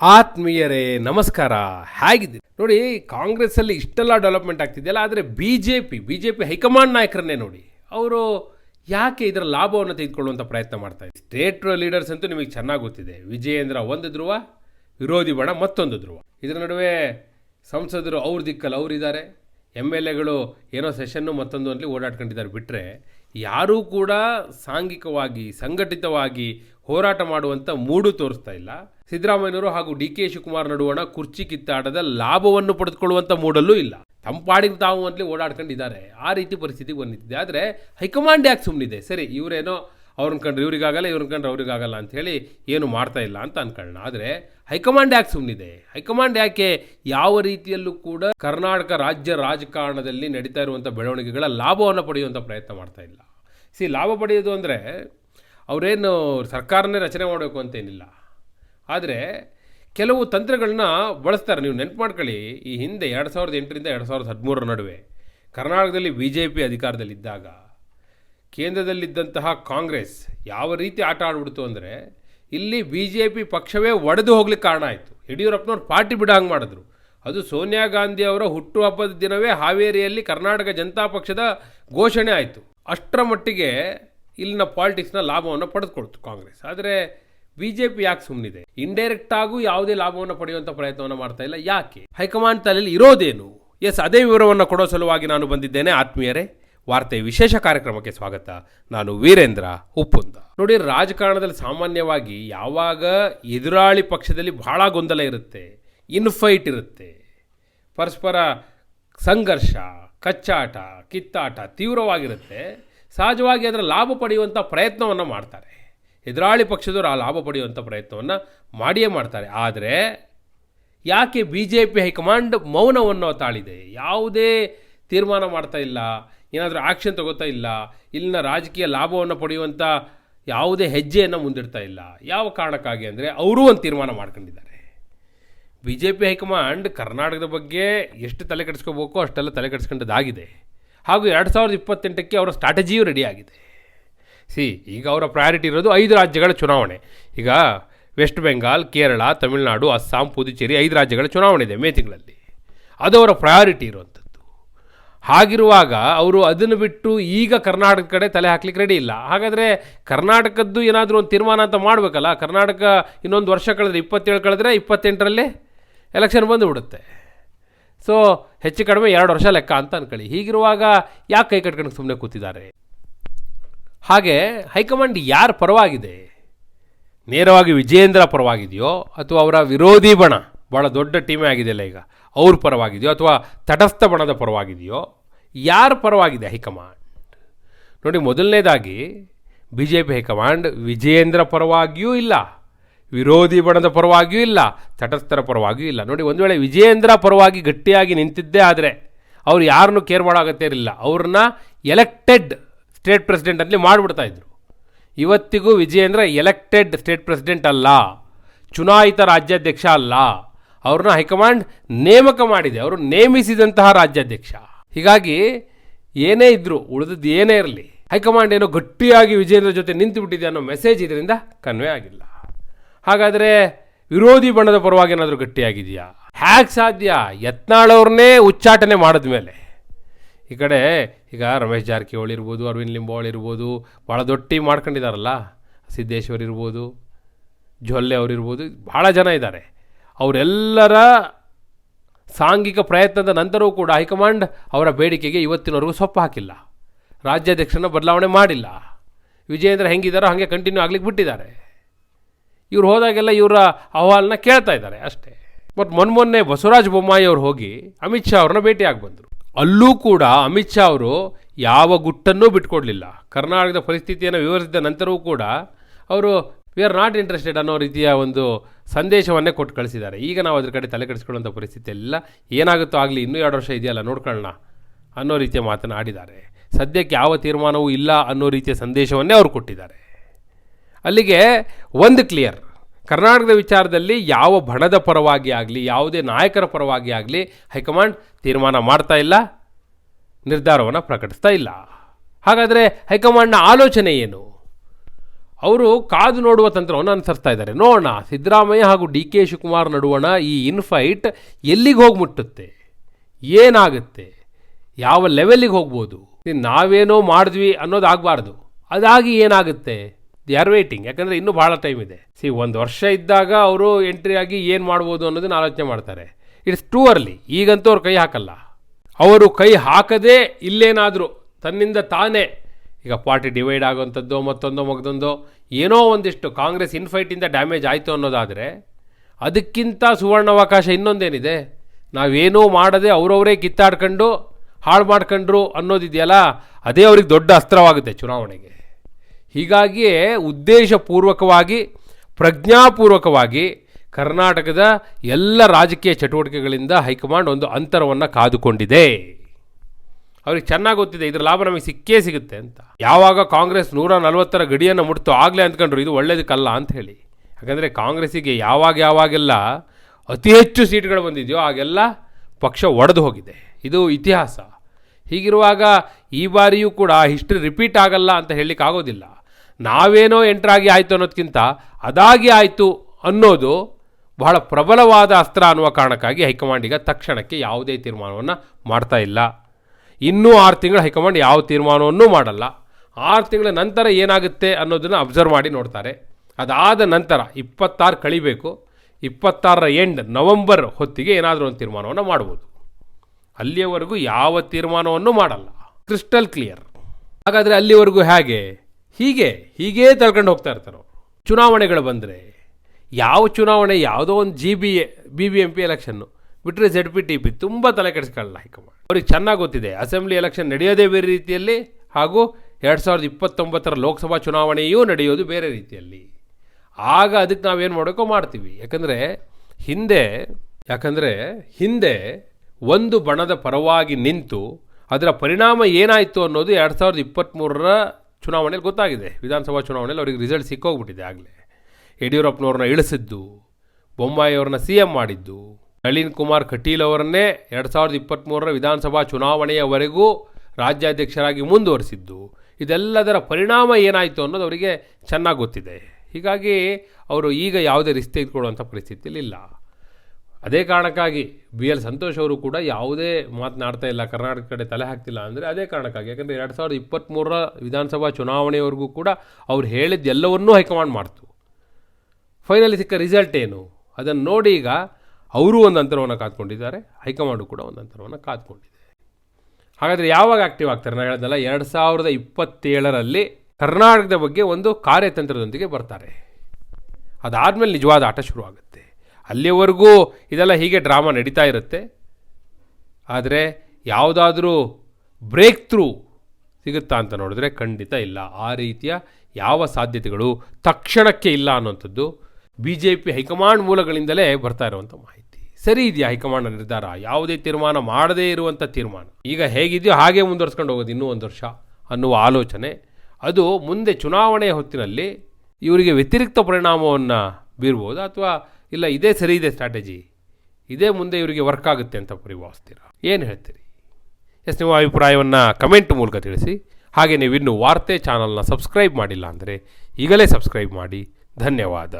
ಆತ್ಮೀಯರೇ, ನಮಸ್ಕಾರ. ಹೇಗಿದೆ ನೋಡಿ ಕಾಂಗ್ರೆಸ್ ಅಲ್ಲಿ ಇಷ್ಟೆಲ್ಲ ಡೆವಲಪ್ಮೆಂಟ್ ಆಗ್ತಿದೆಯಲ್ಲ, ಆದರೆ B J P B J P high command ನಾಯಕರನ್ನೇ ನೋಡಿ. ಅವರು ಯಾಕೆ ಇದರ ಲಾಭವನ್ನು ತೆಗೆದುಕೊಳ್ಳುವಂಥ ಪ್ರಯತ್ನ ಮಾಡ್ತಾ ಇದ್ದಾರೆ? ಸ್ಟೇಟ್ ಲೀಡರ್ಸ್ ಅಂತೂ ನಿಮಗೆ ಚೆನ್ನಾಗಿ ಗೊತ್ತಿದೆ. ವಿಜಯೇಂದ್ರ ಒಂದು ಧ್ರುವ, ವಿರೋಧಿ ಬಣ ಮತ್ತೊಂದು ಧ್ರುವ. ಇದರ ನಡುವೆ ಸಂಸದರು ಅವ್ರ ದಿಕ್ಕಲ್ಲಿ ಅವರಿದ್ದಾರೆ. ಎಂ ಎಲ್ ಎಗಳು ಏನೋ ಸೆಷನ್ನು ಮತ್ತೊಂದು ಅಲ್ಲಿ ಓಡಾಡ್ಕೊಂಡಿದ್ದಾರೆ. ಬಿಟ್ಟರೆ ಯಾರೂ ಕೂಡ ಸಾಂಘಿಕವಾಗಿ, ಸಂಘಟಿತವಾಗಿ ಹೋರಾಟ ಮಾಡುವಂಥ ಮೂಡು ತೋರಿಸ್ತಾ ಇಲ್ಲ. ಸಿದ್ದರಾಮಯ್ಯನವರು ಹಾಗೂ ಡಿ ಕೆ ಶಿವಕುಮಾರ್ ನಡುವಣ ಕುರ್ಚಿ ಕಿತ್ತಾಟದ ಲಾಭವನ್ನು ಪಡೆದುಕೊಳ್ಳುವಂಥ ಮೂಡಲ್ಲೂ ಇಲ್ಲ. ತಮ್ಮ ಪಾಡಿಗೆ ತಾವು ಅಂತಲೇ ಓಡಾಡ್ಕೊಂಡಿದ್ದಾರೆ. ಆ ರೀತಿ ಪರಿಸ್ಥಿತಿ ಬಂದಿದೆ. ಆದರೆ ಹೈಕಮಾಂಡ್ ಯಾಕೆ ಸುಮ್ಮನಿದೆ ಸರಿ, ಇವರೇನೋ ಅವ್ರನ್ನ ಕಂಡ್ರೆ ಇವ್ರಿಗಾಗಲ್ಲ, ಇವ್ರನ್ನ ಕಂಡ್ರೆ ಅವ್ರಿಗಾಗಲ್ಲ ಅಂತ ಹೇಳಿ ಏನು ಮಾಡ್ತಾ ಇಲ್ಲ ಅಂತ ಅನ್ಕೊಳ್ಳೋಣ. ಆದರೆ ಹೈಕಮಾಂಡ್ ಯಾಕೆ ಸುಮ್ಮನಿದೆ ಹೈಕಮಾಂಡ್ ಯಾಕೆ ಯಾವ ರೀತಿಯಲ್ಲೂ ಕೂಡ ಕರ್ನಾಟಕ ರಾಜ್ಯ ರಾಜಕಾರಣದಲ್ಲಿ ನಡೀತಾ ಇರುವಂಥ ಬೆಳವಣಿಗೆಗಳ ಲಾಭವನ್ನು ಪಡೆಯುವಂಥ ಪ್ರಯತ್ನ ಮಾಡ್ತಾ ಇಲ್ಲ. ಸಿ ಲಾಭ ಪಡೆಯೋದು ಅಂದರೆ ಅವರೇನು ಸರ್ಕಾರನೇ ರಚನೆ ಮಾಡಬೇಕು ಅಂತೇನಿಲ್ಲ. ಆದರೆ ಕೆಲವು ತಂತ್ರಗಳನ್ನ ಬಳಸ್ತಾರೆ. ನೀವು ನೆನ್ಪು ಮಾಡ್ಕೊಳ್ಳಿ, ಈ ಹಿಂದೆ ಎರಡು ಸಾವಿರದ ಎಂಟರಿಂದ ಎರಡು ಸಾವಿರದ ಹದಿಮೂರರ ನಡುವೆ ಕರ್ನಾಟಕದಲ್ಲಿ ಬಿ ಜೆ ಪಿ ಅಧಿಕಾರದಲ್ಲಿದ್ದಾಗ ಕೇಂದ್ರದಲ್ಲಿದ್ದಂತಹ ಕಾಂಗ್ರೆಸ್ ಯಾವ ರೀತಿ ಆಟ ಆಡ್ಬಿಡ್ತು ಅಂದರೆ ಇಲ್ಲಿ ಬಿ ಜೆ ಪಿ ಪಕ್ಷವೇ ಒಡೆದು ಹೋಗ್ಲಿಕ್ಕೆ ಕಾರಣ ಆಯಿತು. ಯಡಿಯೂರಪ್ಪನವ್ರು ಪಾರ್ಟಿ ಬಿಡೋಂಗೆ ಮಾಡಿದ್ರು. ಅದು ಸೋನಿಯಾ ಗಾಂಧಿ ಅವರ ಹುಟ್ಟುಹಬ್ಬದ ದಿನವೇ ಹಾವೇರಿಯಲ್ಲಿ ಕರ್ನಾಟಕ ಜನತಾ ಪಕ್ಷದ ಘೋಷಣೆ ಆಯಿತು. ಅಷ್ಟರ ಮಟ್ಟಿಗೆ ಇಲ್ಲಿನ ಪಾಲಿಟಿಕ್ಸ್ನ ಲಾಭವನ್ನು ಪಡೆದುಕೊಳ್ತು ಕಾಂಗ್ರೆಸ್. ಆದರೆ ಬಿ ಜೆ ಪಿ ಯಾಕೆ ಸುಮ್ಮನಿದೆ ಇಂಡೈರೆಕ್ಟ್ ಆಗೂ ಯಾವುದೇ ಲಾಭವನ್ನು ಪಡೆಯುವಂಥ ಪ್ರಯತ್ನವನ್ನು ಮಾಡ್ತಾ ಇಲ್ಲ. ಯಾಕೆ? ಹೈಕಮಾಂಡ್ ತಲೆಯಲ್ಲಿ ಇರೋದೇನು? ಎಸ್, ಅದೇ ವಿವರವನ್ನು ಕೊಡೋ ಸಲುವಾಗಿ ನಾನು ಬಂದಿದ್ದೇನೆ, ಆತ್ಮೀಯರೇ. ವಾರ್ತೆ ವಿಶೇಷ ಕಾರ್ಯಕ್ರಮಕ್ಕೆ ಸ್ವಾಗತ. ನಾನು ವೀರೇಂದ್ರ ಉಪ್ಪುಂದ. ನೋಡಿ, ರಾಜಕಾರಣದಲ್ಲಿ ಸಾಮಾನ್ಯವಾಗಿ ಯಾವಾಗ ಎದುರಾಳಿ ಪಕ್ಷದಲ್ಲಿ ಬಹಳ ಗೊಂದಲ ಇರುತ್ತೆ, ಇನ್ಫೈಟ್ ಇರುತ್ತೆ. ಪರಸ್ಪರ ಸಂಘರ್ಷ, ಕಚ್ಚಾಟ, ಕಿತ್ತಾಟ ತೀವ್ರವಾಗಿರುತ್ತೆ. ಸಹಜವಾಗಿ ಅದರ ಲಾಭ ಪಡೆಯುವಂಥ ಪ್ರಯತ್ನವನ್ನು ಮಾಡ್ತಾರೆ. ಎದುರಾಳಿ ಪಕ್ಷದವರು ಆ ಲಾಭ ಪಡೆಯುವಂಥ ಪ್ರಯತ್ನವನ್ನು ಮಾಡಿಯೇ ಮಾಡ್ತಾರೆ. ಆದರೆ, ಯಾಕೆ ಬಿ ಜೆ ಪಿ ಹೈಕಮಾಂಡ್ ಮೌನವನ್ನು ತಾಳಿದೆ? ಯಾವುದೇ ತೀರ್ಮಾನ ಮಾಡ್ತಾ ಇಲ್ಲ. ಏನಾದರೂ ಆ್ಯಕ್ಷನ್ ತಗೋತಾ ಇಲ್ಲ, ಇಲ್ಲಿನ ರಾಜಕೀಯ ಲಾಭವನ್ನು ಪಡೆಯುವಂಥ ಯಾವುದೇ ಹೆಜ್ಜೆಯನ್ನು ಮುಂದಿಡ್ತಾ ಇಲ್ಲ. ಯಾವ ಕಾರಣಕ್ಕಾಗಿ ಅಂದರೆ ಅವರೂ ಒಂದು ತೀರ್ಮಾನ ಮಾಡ್ಕೊಂಡಿದ್ದಾರೆ. ಬಿ ಜೆ ಪಿ ಹೈಕಮಾಂಡ್ ಕರ್ನಾಟಕದ ಬಗ್ಗೆ ಎಷ್ಟು ತಲೆ ಕೆಡಿಸ್ಕೋಬೇಕು ಅಷ್ಟೆಲ್ಲ ತಲೆ ಕೆಡಿಸ್ಕೊಂಡದ್ದಾಗಿದೆ ಹಾಗೂ ಎರಡು ಸಾವಿರದ ಇಪ್ಪತ್ತೆಂಟಕ್ಕೆ ಅವರ ಸ್ಟ್ರಾಟಜಿಯೂ ರೆಡಿಯಾಗಿದೆ ಸಿ, ಈಗ ಅವರ ಪ್ರಯಾರಿಟಿ ಇರೋದು ಐದು ರಾಜ್ಯಗಳ ಚುನಾವಣೆ. ಈಗ ವೆಸ್ಟ್ ಬೆಂಗಾಲ್ ಕೇರಳ ತಮಿಳುನಾಡು ಅಸ್ಸಾಂ ಪುದುಚೇರಿ ಐದು ರಾಜ್ಯಗಳ ಚುನಾವಣೆ ಇದೆ ಮೇ ತಿಂಗಳಲ್ಲಿ. ಅದು ಅವರ ಪ್ರಯಾರಿಟಿ ಇರುವಂಥದ್ದು. ಹಾಗಿರುವಾಗ ಅವರು ಅದನ್ನು ಬಿಟ್ಟು ಈಗ ಕರ್ನಾಟಕ ಕಡೆ ತಲೆ ಹಾಕ್ಲಿಕ್ಕೆ ರೆಡಿ ಇಲ್ಲ. ಹಾಗಾದರೆ ಕರ್ನಾಟಕದ್ದು ಏನಾದರೂ ಒಂದು ತೀರ್ಮಾನ ಅಂತ ಮಾಡಬೇಕಲ್ಲ? ಕರ್ನಾಟಕ ಇನ್ನೊಂದು ವರ್ಷ ಕಳೆದ್ರೆ, ಇಪ್ಪತ್ತೇಳು ಕಳೆದ್ರೆ ಇಪ್ಪತ್ತೆಂಟರಲ್ಲೇ ಎಲೆಕ್ಷನ್ ಬಂದುಬಿಡುತ್ತೆ. ಸೊ ಹೆಚ್ಚು ಕಡಿಮೆ ಎರಡು ವರ್ಷ ಲೆಕ್ಕ ಅಂತ ಅನ್ಕೊಳ್ಳಿ. ಹೀಗಿರುವಾಗ ಯಾಕೆ ಕೈ ಕಟ್ಕೊಂಡು ಸುಮ್ಮನೆ ಕೂತಿದ್ದಾರೆ? ಹಾಗೆ ಹೈಕಮಾಂಡ್ ಯಾರು ಪರವಾಗಿದೆ? ನೇರವಾಗಿ ವಿಜೇಂದ್ರ ಪರವಾಗಿದೆಯೋ ಅಥವಾ ಅವರ ವಿರೋಧಿ ಬಣ? ಭಾಳ ದೊಡ್ಡ ಟೀಮೇ ಆಗಿದೆಯಲ್ಲ ಈಗ? ಅವ್ರ ಪರವಾಗಿದೆಯೋ ಅಥವಾ ತಟಸ್ಥ ಬಣದ ಪರವಾಗಿದೆಯೋ? ಯಾರ ಪರವಾಗಿದೆ ಹೈಕಮಾಂಡ್? ನೋಡಿ, ಮೊದಲನೇದಾಗಿ B J P high command Vijayendra ಪರವಾಗಿಯೂ ಇಲ್ಲ. ವಿರೋಧಿ ಬಣದ ಪರವಾಗಿಯೂ ಇಲ್ಲ. ತಟಸ್ಥರ ಪರವಾಗಿಯೂ ಇಲ್ಲ. ನೋಡಿ, ಒಂದು ವೇಳೆ ವಿಜಯೇಂದ್ರ ಪರವಾಗಿ ಗಟ್ಟಿಯಾಗಿ ನಿಂತಿದ್ದೇ ಆದರೆ ಅವ್ರು ಯಾರನ್ನು ಕೇರ್ ಮಾಡೋ ಅಗತ್ಯ ಇರಲಿಲ್ಲ. ಅವ್ರನ್ನ ಎಲೆಕ್ಟೆಡ್ ಸ್ಟೇಟ್ ಪ್ರೆಸಿಡೆಂಟ್ ಅಂತಲೇ ಮಾಡಿಬಿಡ್ತಾ ಇದ್ರು. ಇವತ್ತಿಗೂ ವಿಜಯೇಂದ್ರ ಎಲೆಕ್ಟೆಡ್ ಸ್ಟೇಟ್ ಪ್ರೆಸಿಡೆಂಟ್ ಅಲ್ಲ. ಚುನಾಯಿತ ರಾಜ್ಯಾಧ್ಯಕ್ಷ ಅಲ್ಲ. ಅವ್ರನ್ನ ಹೈಕಮಾಂಡ್ ನೇಮಕ ಮಾಡಿದೆ. ಅವರು ನೇಮಿಸಿದಂತಹ ರಾಜ್ಯಾಧ್ಯಕ್ಷ. ಹೀಗಾಗಿ ಏನೇ ಇದ್ರು ಉಳಿದದ್ದು ಏನೇ ಇರಲಿ, ಹೈಕಮಾಂಡ್ ಏನೋ ಗಟ್ಟಿಯಾಗಿ ವಿಜೇಂದ್ರ ಜೊತೆ ನಿಂತು ಬಿಟ್ಟಿದೆ ಅನ್ನೋ ಮೆಸೇಜ್ ಇದರಿಂದ ಕನ್ವೆ ಆಗಿಲ್ಲ. ಹಾಗಾದರೆ ವಿರೋಧಿ ಬಣದ ಪರವಾಗಿ ಏನಾದರೂ ಗಟ್ಟಿಯಾಗಿದೆಯಾ? ಹ್ಯಾಕ್ ಸಾಧ್ಯ? ಯತ್ನಾಳವ್ರನ್ನೇ ಉಚ್ಚಾಟನೆ ಮಾಡಿದ ಮೇಲೆ. ಈ ಕಡೆ ಈಗ ರಮೇಶ್ ಜಾರಕಿಹೊಳಿ ಇರ್ಬೋದು, ಅರವಿಂದ್ ಲಿಂಬಾವಳಿ ಇರ್ಬೋದು ಭಾಳ ದೊಡ್ಡ ಟೀಮ್ ಮಾಡ್ಕೊಂಡಿದ್ದಾರಲ್ಲ ಸಿದ್ದೇಶ್ವರ್ ಇರ್ಬೋದು, ಜೊಲ್ಲೆ ಅವರಿರ್ಬೋದು ಭಾಳ ಜನ ಇದ್ದಾರೆ. ಅವರೆಲ್ಲರ ಸಾಂಘಿಕ ಪ್ರಯತ್ನದ ನಂತರವೂ ಕೂಡ ಹೈಕಮಾಂಡ್ ಅವರ ಬೇಡಿಕೆಗೆ ಇವತ್ತಿನವರೆಗೂ ಸೊಪ್ಪು ಹಾಕಿಲ್ಲ. ರಾಜ್ಯಾಧ್ಯಕ್ಷನ ಬದಲಾವಣೆ ಮಾಡಿಲ್ಲ. ವಿಜಯೇಂದ್ರ ಹೆಂಗಿದ್ದಾರೋ ಹಾಗೆ ಕಂಟಿನ್ಯೂ ಆಗ್ಲಿಕ್ಕೆ ಬಿಟ್ಟಿದ್ದಾರೆ. ಇವ್ರು ಹೋದಾಗೆಲ್ಲ ಇವರ ಅಹವಾಲನ್ನ ಕೇಳ್ತಾ ಇದ್ದಾರೆ ಅಷ್ಟೇ. ಬಟ್ ಮೊನ್ನೆ ಬಸವರಾಜ ಬೊಮ್ಮಾಯಿ ಅವರು ಹೋಗಿ ಅಮಿತ್ ಶಾ ಅವ್ರನ್ನ ಭೇಟಿಯಾಗಿ ಬಂದರು. ಅಲ್ಲೂ ಕೂಡ ಅಮಿತ್ ಶಾ ಅವರು ಯಾವ ಗುಟ್ಟನ್ನೂ ಬಿಟ್ಕೊಡಲಿಲ್ಲ. ಕರ್ನಾಟಕದ ಪರಿಸ್ಥಿತಿಯನ್ನು ವಿವರಿಸಿದ ನಂತರವೂ ಕೂಡ ಅವರು ವಿ ಆರ್ ನಾಟ್ ಇಂಟ್ರೆಸ್ಟೆಡ್ ಅನ್ನೋ ರೀತಿಯ ಒಂದು ಸಂದೇಶವನ್ನೇ ಕೊಟ್ಟು ಕಳಿಸಿದ್ದಾರೆ. ಈಗ ನಾವು ಅದ್ರ ಕಡೆ ತಲೆ ಕೆಡಿಸ್ಕೊಳ್ಳೋಂಥ ಪರಿಸ್ಥಿತಿ ಎಲ್ಲ ಏನಾಗುತ್ತೋ ಆಗಲಿ ಇನ್ನೂ ಎರಡು ವರ್ಷ ಇದೆಯಲ್ಲ, ನೋಡ್ಕೊಳ್ಳೋಣ ಅನ್ನೋ ರೀತಿಯ ಮಾತನ್ನು ಆಡಿದ್ದಾರೆ. ಸದ್ಯಕ್ಕೆ ಯಾವ ತೀರ್ಮಾನವೂ ಇಲ್ಲ ಅನ್ನೋ ರೀತಿಯ ಸಂದೇಶವನ್ನೇ ಅವರು ಕೊಟ್ಟಿದ್ದಾರೆ. ಅಲ್ಲಿಗೆ ಒಂದು ಕ್ಲಿಯರ್ ಕರ್ನಾಟಕದ ವಿಚಾರದಲ್ಲಿ ಯಾವ ಬಣದ ಪರವಾಗಿ ಆಗಲಿ, ಯಾವುದೇ ನಾಯಕರ ಪರವಾಗಿ ಆಗಲಿ ಹೈಕಮಾಂಡ್ ತೀರ್ಮಾನ ಮಾಡ್ತಾ ಇಲ್ಲ, ನಿರ್ಧಾರವನ್ನು ಪ್ರಕಟಿಸ್ತಾ ಇಲ್ಲ. ಹಾಗಾದರೆ ಹೈಕಮಾಂಡ್ನ ಆಲೋಚನೆ ಏನು? ಅವರು ಕಾದು ನೋಡುವ ತಂತ್ರವನ್ನು ಅನುಸರಿಸ್ತಾ ಇದ್ದಾರೆ. ನೋಡೋಣ, ಸಿದ್ದರಾಮಯ್ಯ ಹಾಗೂ ಡಿ ಕೆ ಶಿವಕುಮಾರ್ ನಡುವಣ ಈ ಇನ್ಫೈಟ್ ಎಲ್ಲಿಗೆ ಹೋಗಿ ಮುಟ್ಟುತ್ತೆ? ಏನಾಗುತ್ತೆ? ಯಾವ ಲೆವೆಲಿಗೆ ಹೋಗ್ಬೋದು? ನಾವೇನೋ ಮಾಡಿದ್ವಿ ಅನ್ನೋದು ಆಗಬಾರ್ದು ಅದಾಗಿ ಏನಾಗುತ್ತೆ? ದಿ ಆರ್ ವೇಟಿಂಗ್ ಯಾಕಂದರೆ ಇನ್ನೂ ಭಾಳ ಟೈಮ್ ಇದೆ. ಸಿ ಒಂದು ವರ್ಷ ಇದ್ದಾಗ ಅವರು ಎಂಟ್ರಿ ಆಗಿ ಏನು ಮಾಡ್ಬೋದು ಅನ್ನೋದನ್ನ ಆಲೋಚನೆ ಮಾಡ್ತಾರೆ. ಇಟ್ಸ್ ಟೂ ಅರ್ಲಿ ಈಗಂತೂ ಅವ್ರು ಕೈ ಹಾಕಲ್ಲ. ಅವರು ಕೈ ಹಾಕದೇ ಇಲ್ಲೇನಾದರೂ ತನ್ನಿಂದ ತಾನೇ ಈಗ ಪಾರ್ಟಿ ಡಿವೈಡ್ ಆಗುವಂಥದ್ದು ಮತ್ತೊಂದೋ ಮಗದೊಂದೋ ಏನೋ ಒಂದಿಷ್ಟು ಕಾಂಗ್ರೆಸ್ ಇನ್ಫೈಟಿಂದ ಡ್ಯಾಮೇಜ್ ಆಯಿತು ಅನ್ನೋದಾದರೆ ಅದಕ್ಕಿಂತ ಸುವರ್ಣಾವಕಾಶ ಇನ್ನೊಂದೇನಿದೆ? ನಾವೇನೂ ಮಾಡದೆ ಅವರವರೇ ಕಿತ್ತಾಡ್ಕೊಂಡು, ಹಾಳು ಮಾಡ್ಕೊಂಡ್ರು ಅನ್ನೋದಿದೆಯಲ್ಲ, ಅದೇ ಅವ್ರಿಗೆ ದೊಡ್ಡ ಅಸ್ತ್ರವಾಗುತ್ತೆ ಚುನಾವಣೆಗೆ. ಹೀಗಾಗಿಯೇ ಉದ್ದೇಶಪೂರ್ವಕವಾಗಿ, ಪ್ರಜ್ಞಾಪೂರ್ವಕವಾಗಿ ಕರ್ನಾಟಕದ ಎಲ್ಲ ರಾಜಕೀಯ ಚಟುವಟಿಕೆಗಳಿಂದ ಹೈಕಮಾಂಡ್ ಒಂದು ಅಂತರವನ್ನು ಕಾದುಕೊಂಡಿದೆ. ಅವ್ರಿಗೆ ಚೆನ್ನಾಗಿ ಗೊತ್ತಿದೆ ಇದ್ರ ಲಾಭ ನಮಗೆ ಸಿಕ್ಕೇ ಸಿಗುತ್ತೆ ಅಂತ. ಯಾವಾಗ ಕಾಂಗ್ರೆಸ್ ನೂರ ನಲವತ್ತರ ಗಡಿಯನ್ನು ಮುಟ್ತು ಆಗಲೇ ಅಂದ್ಕೊಂಡ್ರು ಇದು ಒಳ್ಳೇದಕ್ಕಲ್ಲ ಅಂತ ಹೇಳಿ. ಯಾಕಂದರೆ ಕಾಂಗ್ರೆಸ್ಸಿಗೆ ಯಾವಾಗ ಯಾವಾಗೆಲ್ಲ ಅತಿ ಹೆಚ್ಚು ಸೀಟ್ಗಳು ಬಂದಿದೆಯೋ ಆಗೆಲ್ಲ ಪಕ್ಷ ಒಡೆದು ಹೋಗಿದೆ. ಇದು ಇತಿಹಾಸ. ಹೀಗಿರುವಾಗ ಈ ಬಾರಿಯೂ ಕೂಡ ಹಿಸ್ಟ್ರಿ ರಿಪೀಟ್ ಆಗಲ್ಲ ಅಂತ ಹೇಳಲಿಕ್ಕೆ ಆಗೋದಿಲ್ಲ. ನಾವೇನೋ ಎಂಟ್ರಾಗಿ ಆಯಿತು ಅನ್ನೋದಕ್ಕಿಂತ ಅದಾಗಿ ಆಯಿತು ಅನ್ನೋದು ಬಹಳ ಪ್ರಬಲವಾದ ಅಸ್ತ್ರ ಅನ್ನುವ ಕಾರಣಕ್ಕಾಗಿ ಹೈಕಮಾಂಡ್ ಈಗ ತಕ್ಷಣಕ್ಕೆ ಯಾವುದೇ ತೀರ್ಮಾನವನ್ನು ಮಾಡ್ತಾ ಇಲ್ಲ. ಇನ್ನೂ ಆರು ತಿಂಗಳು ಹೈಕಮಾಂಡ್ ಯಾವ ತೀರ್ಮಾನವನ್ನೂ ಮಾಡಲ್ಲ. ಆರು ತಿಂಗಳ ನಂತರ ಏನಾಗುತ್ತೆ ಅನ್ನೋದನ್ನು ಅಬ್ಸರ್ವ್ ಮಾಡಿ ನೋಡ್ತಾರೆ. ಅದಾದ ನಂತರ ಇಪ್ಪತ್ತಾರು ಕಳಿಬೇಕು. ಇಪ್ಪತ್ತಾರರ ಎಂಡ್ ನವಂಬರ್ ಹೊತ್ತಿಗೆ ಏನಾದರೂ ಒಂದು ತೀರ್ಮಾನವನ್ನು ಮಾಡ್ಬೋದು. ಅಲ್ಲಿಯವರೆಗೂ ಯಾವ ತೀರ್ಮಾನವನ್ನು ಮಾಡಲ್ಲ. Crystal clear. ಹಾಗಾದರೆ ಅಲ್ಲಿವರೆಗೂ ಹೇಗೆ? ಹೀಗೆ, ಹೀಗೇ ತಳ್ಕೊಂಡು ಹೋಗ್ತಾ ಇರ್ತಾರೆ ಚುನಾವಣೆಗಳು ಬಂದರೆ ಯಾವ ಚುನಾವಣೆ ಯಾವುದೋ ಒಂದು G B A B B M P election ಬಿಟ್ಟರೆ ಜೆಡ್ ಪಿ ಟಿ ಪಿ ತುಂಬ ತಲೆ ಕೆಡಿಸ್ಕೊಳ್ಳಲ್ಲ ಹೈಕಮಾಂಡ್. ಅವ್ರಿಗೆ ಚೆನ್ನಾಗಿ ಗೊತ್ತಿದೆ. ಅಸೆಂಬ್ಲಿ ಎಲೆಕ್ಷನ್ ನಡೆಯೋದೇ ಬೇರೆ ರೀತಿಯಲ್ಲಿ ಹಾಗೂ ಎರಡು ಸಾವಿರದ ಇಪ್ಪತ್ತೊಂಬತ್ತರ ಲೋಕಸಭಾ ಚುನಾವಣೆಯೂ ನಡೆಯೋದು ಬೇರೆ ರೀತಿಯಲ್ಲಿ. ಆಗ ಅದಕ್ಕೆ ನಾವೇನು ಮಾಡಬೇಕೋ? ಮಾಡ್ತೀವಿ. ಯಾಕಂದರೆ ಹಿಂದೆ ಯಾಕಂದರೆ ಹಿಂದೆ ಒಂದು ಬಣದ ಪರವಾಗಿ ನಿಂತು ಅದರ ಪರಿಣಾಮ ಏನಾಯಿತು ಅನ್ನೋದು ಎರಡು ಸಾವಿರದ ಇಪ್ಪತ್ತ್ಮೂರರ ಚುನಾವಣೆಯಲ್ಲಿ ಗೊತ್ತಾಗಿದೆ. ವಿಧಾನಸಭಾ ಚುನಾವಣೆಯಲ್ಲಿ ಅವ್ರಿಗೆ ರಿಸಲ್ಟ್ ಸಿಕ್ಕೋಗ್ಬಿಟ್ಟಿದೆ ಆಗಲೇ. ಯಡಿಯೂರಪ್ಪನವ್ರನ್ನ ಇಳಿಸಿದ್ದು ಬೊಂಬಾಯಿಯವ್ರನ್ನ ಸಿ ಎಂ ಮಾಡಿದ್ದು ನಳಿನ್ ಕುಮಾರ್ ಕಟೀಲ್ ಅವರನ್ನೇ ಎರಡು ಸಾವಿರದ ಇಪ್ಪತ್ತ್ಮೂರರ ವಿಧಾನಸಭಾ ಚುನಾವಣೆಯವರೆಗೂ ರಾಜ್ಯಾಧ್ಯಕ್ಷರಾಗಿ ಮುಂದುವರಿಸಿದ್ದು. ಇದೆಲ್ಲದರ ಪರಿಣಾಮ ಏನಾಯಿತು ಅನ್ನೋದು ಅವರಿಗೆ ಚೆನ್ನಾಗಿ ಗೊತ್ತಿದೆ. ಹೀಗಾಗಿ ಅವರು ಈಗ ಯಾವುದೇ ರಿಸ್ಕ್ ತೆಗೆದುಕೊಳ್ಳುವಂಥ ಪರಿಸ್ಥಿತಿಯಲ್ಲಿ ಅದೇ ಕಾರಣಕ್ಕಾಗಿ ಬಿ ಎಲ್ ಸಂತೋಷ್ ಅವರು ಕೂಡ ಯಾವುದೇ ಮಾತನಾಡ್ತಾ ಇಲ್ಲ ಕರ್ನಾಟಕ ಕಡೆ ತಲೆ ಹಾಕ್ತಿಲ್ಲ ಅಂದರೆ ಅದೇ ಕಾರಣಕ್ಕಾಗಿ. ಯಾಕಂದರೆ ಎರಡು ಸಾವಿರದ ಇಪ್ಪತ್ತ್ಮೂರರ ವಿಧಾನಸಭಾ ಚುನಾವಣೆಯವರೆಗೂ ಕೂಡ ಅವ್ರು ಹೇಳಿದ್ದೆಲ್ಲವನ್ನೂ ಹೈಕಮಾಂಡ್ ಮಾಡ್ತು. ಫೈನಲಿ ಸಿಕ್ಕ ರಿಸಲ್ಟ್ ಏನು? ಅದನ್ನು ನೋಡಿ ಈಗ ಅವರು ಒಂದು ಅಂತರವನ್ನು ಕಾದ್ಕೊಂಡಿದ್ದಾರೆ, ಹೈಕಮಾಂಡು ಕೂಡ ಒಂದು ಅಂತರವನ್ನು ಕಾದ್ಕೊಂಡಿದೆ. ಹಾಗಾದರೆ ಯಾವಾಗ ಆಕ್ಟಿವ್ ಆಗ್ತಾರೆ ನಾನು ಹೇಳ್ದಲ್ಲ, ಎರಡು ಸಾವಿರದ ಇಪ್ಪತ್ತೇಳರಲ್ಲಿ ಕರ್ನಾಟಕದ ಬಗ್ಗೆ ಒಂದು ಕಾರ್ಯತಂತ್ರದೊಂದಿಗೆ ಬರ್ತಾರೆ. ಅದಾದಮೇಲೆ ನಿಜವಾದ ಆಟ ಶುರುವಾಗುತ್ತೆ ಅಲ್ಲಿಯವರೆಗೂ ಇದೆಲ್ಲ ಹೀಗೆ ಡ್ರಾಮಾ ನಡೀತಾ ಇರುತ್ತೆ. ಆದರೆ ಯಾವುದಾದ್ರೂ ಬ್ರೇಕ್ ಥ್ರೂ ಸಿಗುತ್ತಾ ಅಂತ ನೋಡಿದ್ರೆ ಖಂಡಿತ ಇಲ್ಲ. ಆ ರೀತಿಯ ಯಾವ ಸಾಧ್ಯತೆಗಳು ತಕ್ಷಣಕ್ಕೆ ಇಲ್ಲ ಅನ್ನೋಂಥದ್ದು B J P high command ಮೂಲಗಳಿಂದಲೇ ಬರ್ತಾ ಇರುವಂಥ ಮಾಹಿತಿ. ಸರಿ ಇದೆಯಾ ಹೈಕಮಾಂಡ್ ನಿರ್ಧಾರ? ಯಾವುದೇ ತೀರ್ಮಾನ ಮಾಡದೇ ಇರುವಂಥ ತೀರ್ಮಾನ. ಈಗ ಹೇಗಿದೆಯೋ ಹಾಗೆ ಮುಂದುವರ್ಸ್ಕೊಂಡು ಹೋಗೋದು ಇನ್ನೂ ಒಂದು ವರ್ಷ ಅನ್ನುವ ಆಲೋಚನೆ. ಅದು ಮುಂದೆ ಚುನಾವಣೆಯ ಹೊತ್ತಿನಲ್ಲಿ ಇವರಿಗೆ ವ್ಯತಿರಿಕ್ತ ಪರಿಣಾಮವನ್ನು ಬೀರ್ಬೋದು ಅಥವಾ ಇಲ್ಲ ಇದೇ ಸರಿ ಇದೆ ಸ್ಟ್ರಾಟಜಿ ಇದೇ ಮುಂದೆ ಇವರಿಗೆ ವರ್ಕ್ ಆಗುತ್ತೆ ಅಂತ ಪರಿಭಾವಿಸ್ತೀರಾ? ಏನು ಹೇಳ್ತೀರಿ? ಎಸ್, ನಿಮ್ಮ ಅಭಿಪ್ರಾಯವನ್ನು ಕಮೆಂಟ್ ಮೂಲಕ ತಿಳಿಸಿ. ಹಾಗೆ ನೀವು ಇನ್ನೂ ವಾರ್ತೆ ಚಾನಲ್ನ ಸಬ್ಸ್ಕ್ರೈಬ್ ಮಾಡಿಲ್ಲ ಅಂದರೆ ಈಗಲೇ ಸಬ್ಸ್ಕ್ರೈಬ್ ಮಾಡಿ. ಧನ್ಯವಾದ.